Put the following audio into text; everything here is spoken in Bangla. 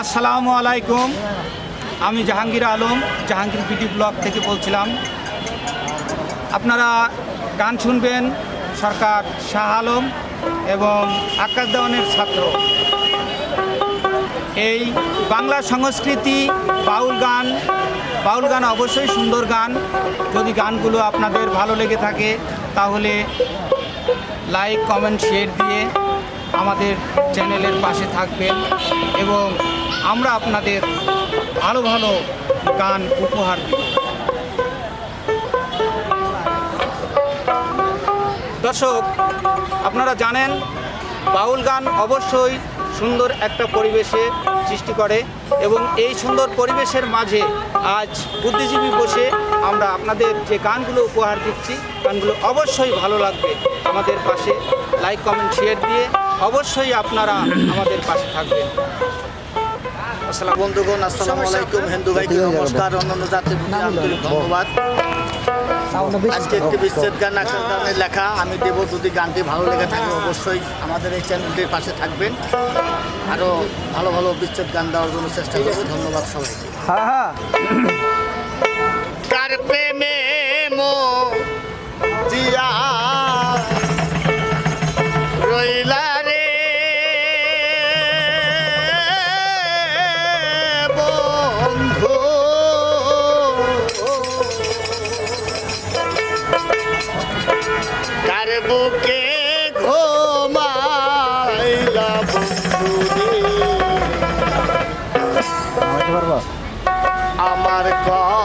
আসসালামু আলাইকুম। আমি জাহাঙ্গীর আলম, জাহাঙ্গীর পিটি ব্লক থেকে বলছিলাম। আপনারা গান শুনবেন সরকার শাহ আলম এবং আকাশ দেওয়ানের ছাত্র। এই বাংলা সংস্কৃতি বাউল গান বাউল গান অবশ্যই সুন্দর গান। যদি গানগুলো আপনাদের ভালো লেগে থাকে, তাহলে লাইক, কমেন্ট, শেয়ার দিয়ে আমাদের চ্যানেলের পাশে থাকবেন এবং আমরা আপনাদের ভালো ভালো গান উপহার দেব। দর্শক, আপনারা জানেন, বাউল গান অবশ্যই সুন্দর একটা পরিবেশে সৃষ্টি করে এবং এই সুন্দর পরিবেশের মাঝে আজ বুদ্ধিজীবী বসে আমরা আপনাদের যে গানগুলো উপহার দিচ্ছি, গানগুলো অবশ্যই ভালো লাগবে আমাদের পাশে। লাইক কমেন্ট শেয়ার দিয়ে অবশ্যই আপনারা আমাদের পাশে থাকবেন। আসসালাম বন্ধুগণ আসসালামু আলাইকুম। হিন্দু ভাইকে নমস্কার অন্যান্য জাতির প্রতি আন্তরিক ধন্যবাদ। আজকে একটি বিচ্ছেদ গান আকার গানে লেখা। আমি দেব যদি গানটি ভালো লেগে থাকে অবশ্যই আমাদের এই চ্যানেলটির পাশে থাকবেন। আরও ভালো ভালো বিচ্ছেদ গান দেওয়ার জন্য চেষ্টা করব ধন্যবাদ সবাইকে। কার প্রেমে মো জিয়া আমার